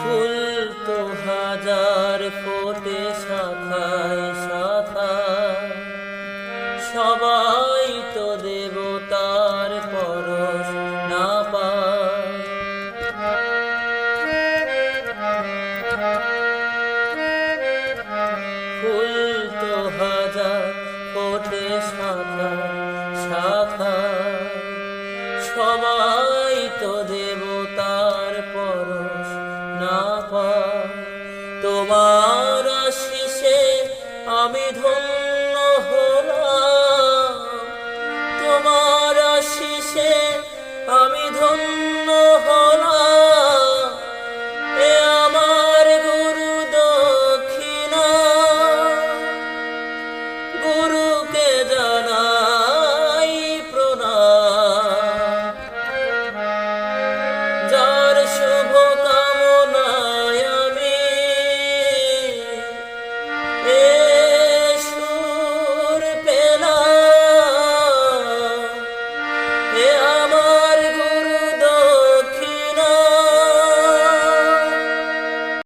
ফুল তো হাজার ফোটে শাখায় শাখায় সবাই তো দেবতার পরশ না ফুল তো হাজার ফোটে শাখা শাখা সবাই তো তোমার শিষে আমি ধন্য হল তোমার শিষে আমি ধন্য হ